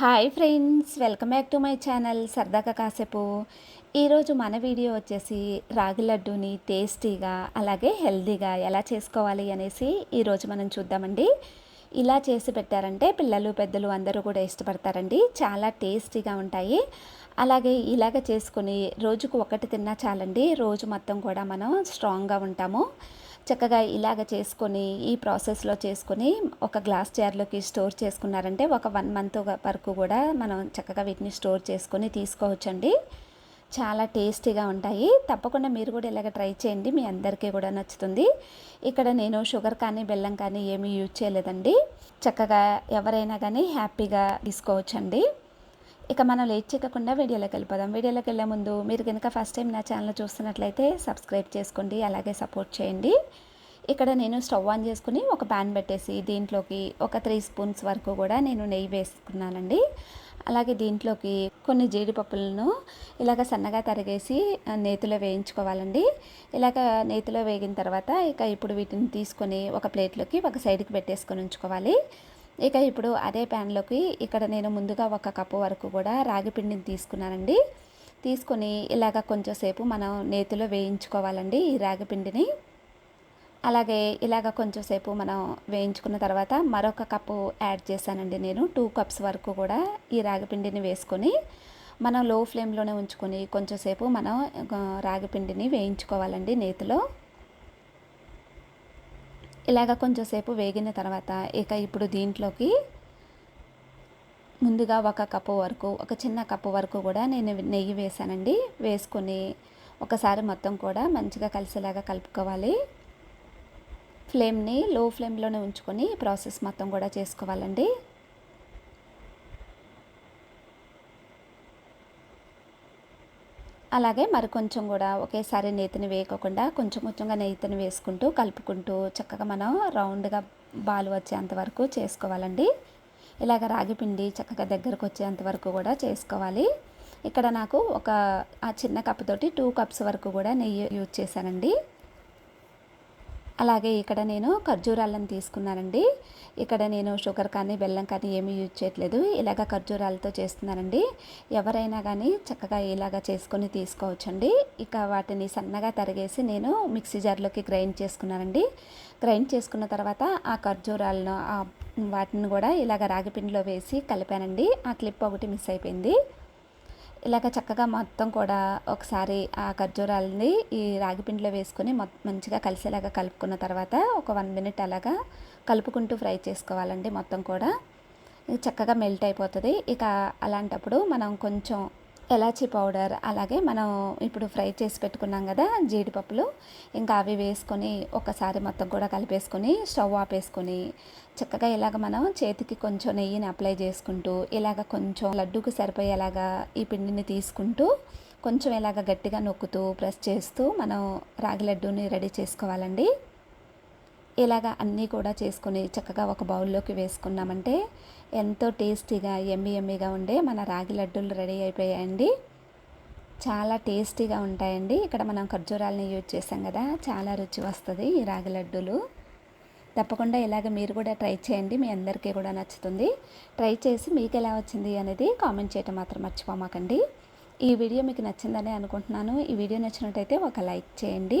Hi friends welcome back to my channel సరదాగా కాసేపు. ఈరోజు మన వీడియో వచ్చేసి రాగి లడ్డూని టేస్టీగా అలాగే హెల్తీగా ఎలా చేసుకోవాలి అనేసి ఈరోజు మనం చూద్దామండి. ఇలా చేసి పెట్టారంటే పిల్లలు పెద్దలు అందరూ కూడా ఇష్టపడతారండి. చాలా టేస్టీగా ఉంటాయి. అలాగే ఇలాగ చేసుకుని రోజుకు ఒకటి తిన్నా చాలండి. రోజు మొత్తం కూడా మనం స్ట్రాంగ్గా ఉంటాము. చక్కగా ఇలాగ చేసుకొని ఈ ప్రాసెస్లో చేసుకొని ఒక గ్లాస్ జార్లోకి స్టోర్ చేసుకున్నారంటే ఒక వన్ మంత్ వరకు కూడా మనం చక్కగా వీటిని స్టోర్ చేసుకొని తీసుకోవచ్చండి. చాలా టేస్టీగా ఉంటాయి. తప్పకుండా మీరు కూడా ఇలాగ ట్రై చేయండి. మీ అందరికీ కూడా నచ్చుతుంది. ఇక్కడ నేను షుగర్ కానీ బెల్లం కానీ ఏమీ యూజ్ చేయలేదండి. చక్కగా ఎవరైనా కానీ హ్యాపీగా తీసుకోవచ్చండి. ఇక మనం లేట్ చేయకుండా వీడియోలోకి వెళ్ళిపోదాం. వీడియోలోకి వెళ్ళే ముందు మీరు కనుక ఫస్ట్ టైం నా ఛానల్ చూస్తున్నట్లయితే సబ్స్క్రైబ్ చేసుకోండి అలాగే సపోర్ట్ చేయండి. ఇక్కడ నేను స్టవ్ ఆన్ చేసుకుని ఒక ప్యాన్ పెట్టేసి దీంట్లోకి ఒక త్రీ స్పూన్స్ వరకు కూడా నేను నెయ్యి వేసుకున్నానండి. అలాగే దీంట్లోకి కొన్ని జీడిపప్పులను ఇలాగ సన్నగా తరిగేసి నేతిలో వేయించుకోవాలండి. ఇలాగ నేతిలో వేగిన తర్వాత ఇక ఇప్పుడు వీటిని తీసుకొని ఒక ప్లేట్లోకి ఒక సైడ్కి పెట్టేసుకొని ఉంచుకోవాలి. ఇక ఇప్పుడు అదే ప్యాన్లోకి ఇక్కడ నేను ముందుగా ఒక కప్పు వరకు కూడా రాగి పిండిని తీసుకున్నానండి. తీసుకొని ఇలాగ కొంచెంసేపు మనం నేతిలో వేయించుకోవాలండి ఈ రాగి పిండిని. అలాగే ఇలాగ కొంచెంసేపు మనం వేయించుకున్న తర్వాత మరొక కప్పు యాడ్ చేశానండి నేను టూ కప్స్ వరకు కూడా ఈ రాగి పిండిని వేసుకొని మనం లో ఫ్లేమ్లోనే ఉంచుకొని కొంచెంసేపు మనం రాగి పిండిని వేయించుకోవాలండి నేతిలో. ఇలాగ కొంచెంసేపు వేగిన తర్వాత ఇక ఇప్పుడు దీంట్లోకి ముందుగా ఒక కప్పు వరకు ఒక చిన్న కప్పు వరకు కూడా నేను నెయ్యి వేసానండి వేసుకొని ఒకసారి మొత్తం కూడా మంచిగా కలిసేలాగా కలుపుకోవాలి. ఫ్లేమ్ని లో ఫ్లేమ్లోనే ఉంచుకొని ప్రాసెస్ మొత్తం కూడా చేసుకోవాలండి. అలాగే మరి కొంచెం కూడా ఒకేసారి నేతిని వేయకోకుండా కొంచెం కొంచెంగా నేతిని వేసుకుంటూ కలుపుకుంటూ చక్కగా మనం రౌండ్గా బాలు వచ్చేంత వరకు చేసుకోవాలండి. ఇలాగ రాగి పిండి చక్కగా దగ్గరకు వచ్చేంత వరకు కూడా చేసుకోవాలి. ఇక్కడ నాకు ఒక ఆ చిన్న కప్పుతోటి టూ కప్స్ వరకు కూడా నెయ్యి యూజ్ చేశానండి. అలాగే ఇక్కడ నేను ఖర్జూరాలను తీసుకున్నానండి. ఇక్కడ నేను షుగర్ కానీ బెల్లం కానీ ఏమీ యూజ్ చేయట్లేదు. ఇలాగ ఖర్జూరాలతో చేస్తున్నానండి. ఎవరైనా కానీ చక్కగా ఇలాగ చేసుకొని తీసుకోవచ్చండి. ఇక వాటిని సన్నగా తరిగేసి నేను మిక్సీ జార్లోకి గ్రైండ్ చేసుకున్నానండి. గ్రైండ్ చేసుకున్న తర్వాత ఆ ఖర్జూరాలను వాటిని కూడా ఇలాగ రాగిపిండిలో వేసి కలిపానండి. ఆ క్లిప్ ఒకటి మిస్ అయిపోయింది. ఇలాగ చక్కగా మొత్తం కూడా ఒకసారి ఆ ఖర్జూరాలని ఈ రాగిపిండిలో వేసుకొని మంచిగా కలిసేలాగా కలుపుకున్న తర్వాత ఒక వన్ మినిట్ అలాగా కలుపుకుంటూ ఫ్రై చేసుకోవాలండి మొత్తం కూడా. చక్కగా మెల్ట్ అయిపోతుంది. ఇక అలాంటప్పుడు మనం కొంచెం ఎలాచీ పౌడర్ అలాగే మనం ఇప్పుడు ఫ్రై చేసి పెట్టుకున్నాం కదా జీడిపప్పులు ఇంకా అవి వేసుకొని ఒకసారి మొత్తం కూడా కలిపేసుకొని స్టవ్ ఆపేసుకొని చక్కగా ఇలాగ మనం చేతికి కొంచెం నెయ్యిని అప్లై చేసుకుంటూ ఇలాగ కొంచెం లడ్డూకి సరిపోయేలాగా ఈ పిండిని తీసుకుంటూ కొంచెం ఇలాగ గట్టిగా నొక్కుతూ ప్రెస్ చేస్తూ మనం రాగి లడ్డూని రెడీ చేసుకోవాలండి. ఇలాగ అన్నీ కూడా చేసుకుని చక్కగా ఒక బౌల్లోకి వేసుకున్నామంటే ఎంతో టేస్టీగా ఎమ్మి ఎమ్మిగా ఉండే మన రాగి లడ్డూలు రెడీ అయిపోయాయండి. చాలా టేస్టీగా ఉంటాయండి. ఇక్కడ మనం ఖర్జూరాలని యూజ్ చేసాం కదా చాలా రుచి వస్తుంది ఈ రాగి లడ్డూలు. తప్పకుండా ఇలాగ మీరు కూడా ట్రై చేయండి మీ అందరికీ కూడా నచ్చుతుంది. ట్రై చేసి మీకు ఎలా వచ్చింది అనేది కామెంట్ చేయటం మాత్రం మర్చిపోమాకండి. ఈ వీడియో మీకు నచ్చిందని అనుకుంటున్నాను. ఈ వీడియో నచ్చినట్టయితే ఒక లైక్ చేయండి.